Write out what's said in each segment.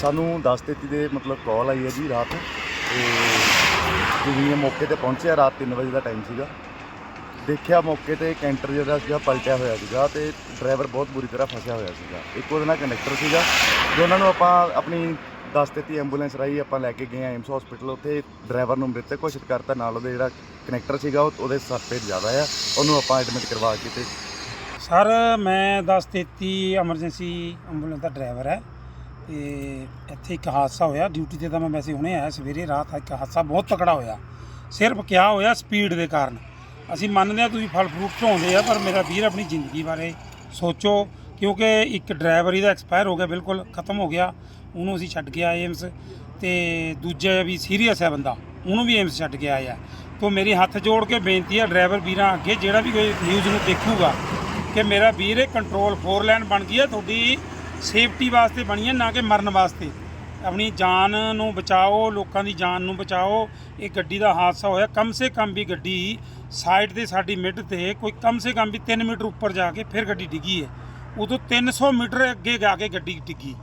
ਸਾਨੂੰ 10:33 ਦੇ ਮਤਲਬ ਕਾਲ ਆਈ ਹੈ ਜੀ ਰਾਤ। ਤੇ ਜਿਵੇਂ ਮੌਕੇ ਤੇ ਪਹੁੰਚਿਆ, ਰਾਤ 3 ਵਜੇ ਦਾ ਟਾਈਮ ਸੀਗਾ। ਦੇਖਿਆ ਮੌਕੇ ਤੇ ਕੈਂਟਰ ਜਿਹੜਾ ਸੀਗਾ, ਪਲਟਿਆ ਹੋਇਆ ਸੀਗਾ ਤੇ ਡਰਾਈਵਰ ਬਹੁਤ ਬੁਰੀ ਤਰ੍ਹਾਂ ਫਸਿਆ ਹੋਇਆ ਸੀਗਾ। ਇੱਕ ਉਹਦੇ ਨਾਲ ਕੰਡਕਟਰ ਸੀਗਾ। ਦੋਨਾਂ ਨੂੰ ਆਪਾਂ ਆਪਣੀ 10:33 ਐਂਬੂਲੈਂਸ ਰਾਹੀਂ ਆਪਾਂ ਲੈ ਕੇ ਗਏ ਆ ਏਮਸ ਹਸਪੀਟਲ ਉੱਥੇ ਡਰਾਈਵਰ ਨੂੰ ਮ੍ਰਿਤਕ ਘੋਸ਼ਿਤ ਕਰਤਾ। ਨਾਲ ਉਹਦੇ ਜਿਹੜਾ ਕਨੈਕਟਰ ਸੀਗਾ ਉਹਦੇ ਸੱਟ ਪੇਟ ਜ਼ਿਆਦਾ ਆ। ਉਹਨੂੰ ਆਪਾਂ ਐਡਮਿਟ ਕਰਵਾ ਕੇ ਤੇ ਸਰ ਮੈਂ 1033 ਐਮਰਜੈਂਸੀ ਐਂਬੂਲੈਂਸ ਦਾ ਡਰਾਈਵਰ ਹੈ। ਤੇ ਇੱਥੇ ਇੱਕ ਹਾਦਸਾ ਹੋਇਆ। ਡਿਊਟੀ ਤੇ ਤਾਂ ਮੈਂ ਵੈਸੇ ਹੁਣੇ ਆਇਆ ਸਵੇਰੇ, ਰਾਤ ਇੱਕ ਹਾਦਸਾ ਬਹੁਤ ਤਕੜਾ ਹੋਇਆ। ਸਿਰਫ ਕਿਆ ਹੋਇਆ, ਸਪੀਡ ਦੇ ਕਾਰਨ। ਅਸੀਂ ਮੰਨਦੇ ਹਾਂ ਤੁਸੀਂ ਫਲ ਫਰੂਟ ਢੋਂਦੇ ਆ, ਪਰ ਮੇਰਾ ਵੀਰ ਆਪਣੀ ਜ਼ਿੰਦਗੀ ਬਾਰੇ ਸੋਚੋ, ਕਿਉਂਕਿ ਇੱਕ ਡਰਾਈਵਰ ਇਹਦਾ ਐਕਸਪਾਇਰ ਹੋ ਗਿਆ, ਬਿਲਕੁਲ ਖਤਮ ਹੋ ਗਿਆ। ਉਹਨੂੰ ਅਸੀਂ ਛੱਡ ਕੇ ਆਏ ਏਮਸ ਤੇ ਦੂਜਾ ਵੀ ਸੀਰੀਅਸ ਹੈ ਬੰਦਾ। ਉਹਨੂੰ ਵੀ ਏਮਸ ਛੱਡ ਕੇ ਆਇਆ। ਆ ਤੋਂ ਮੇਰੀ ਹੱਥ ਜੋੜ ਕੇ ਬੇਨਤੀ ਹੈ ਡਰਾਈਵਰ ਵੀਰਾਂ ਅੱਗੇ, ਜਿਹੜਾ ਵੀ ਕੋਈ ਨਿਊਜ਼ ਨੂੰ ਦੇਖੂਗਾ, ਕਿ ਮੇਰਾ ਵੀਰ ਇਹ ਕੰਟਰੋਲ 4 ਲਾਈਨ ਬਣ ਗਈ ਹੈ ਤੁਹਾਡੀ ਸੇਫਟੀ ਵਾਸਤੇ ਬਣੀ ਹੈ ਨਾ ਕਿ ਮਰਨ ਵਾਸਤੇ। ਆਪਣੀ ਜਾਨ ਨੂੰ ਬਚਾਓ, ਲੋਕਾਂ ਦੀ ਜਾਨ ਨੂੰ ਬਚਾਓ, ਇਹ ਗੱਡੀ ਦਾ ਹਾਦਸਾ ਹੋਇਆ। ਕਮ ਸੇ ਕਮ ਵੀ ਗੱਡੀ ਸਾਈਡ ਤੇ ਸਾਡੀ ਮਿੱਡ ਤੇ ਕੋਈ ਕਮ ਸੇ ਕਮ ਵੀ 3 ਮੀਟਰ ਉੱਪਰ ਜਾ ਕੇ ਫਿਰ ਗੱਡੀ ਡਿੱਗੀ ਹੈ ਉਦੋਂ 300 ਮੀਟਰ ਅੱਗੇ ਜਾ ਕੇ ਗੱਡੀ ਡਿੱਗੀ।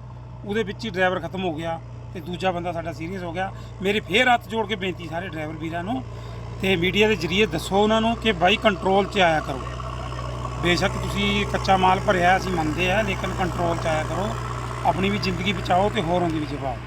ਉਹਦੇ ਵਿੱਚ ਹੀ ਡਰਾਈਵਰ ਖਤਮ ਹੋ ਗਿਆ ਤੇ ਦੂਜਾ ਬੰਦਾ ਸਾਡਾ ਸੀਰੀਅਸ ਹੋ ਗਿਆ। ਮੇਰੇ ਫੇਰ ਹੱਥ ਜੋੜ ਕੇ ਬੇਨਤੀ ਸਾਰੇ ਡਰਾਈਵਰ ਵੀਰਾਂ ਨੂੰ ਤੇ ਮੀਡੀਆ ਦੇ ਜ਼ਰੀਏ ਦੱਸੋ ਉਹਨਾਂ ਨੂੰ ਕਿ ਬਾਈ ਕੰਟਰੋਲ 'ਚ ਆਇਆ ਕਰੋ। ਬੇਸ਼ੱਕ ਤੁਸੀਂ ਕੱਚਾ ਮਾਲ ਭਰਿਆ ਅਸੀਂ ਮੰਨਦੇ ਆ, ਲੇਕਿਨ ਕੰਟਰੋਲ 'ਚ ਆਇਆ ਕਰੋ। ਆਪਣੀ ਵੀ ਜ਼ਿੰਦਗੀ ਬਚਾਓ ਤੇ ਹੋਰਾਂ ਦੀ ਵੀ ਜਵਾਬ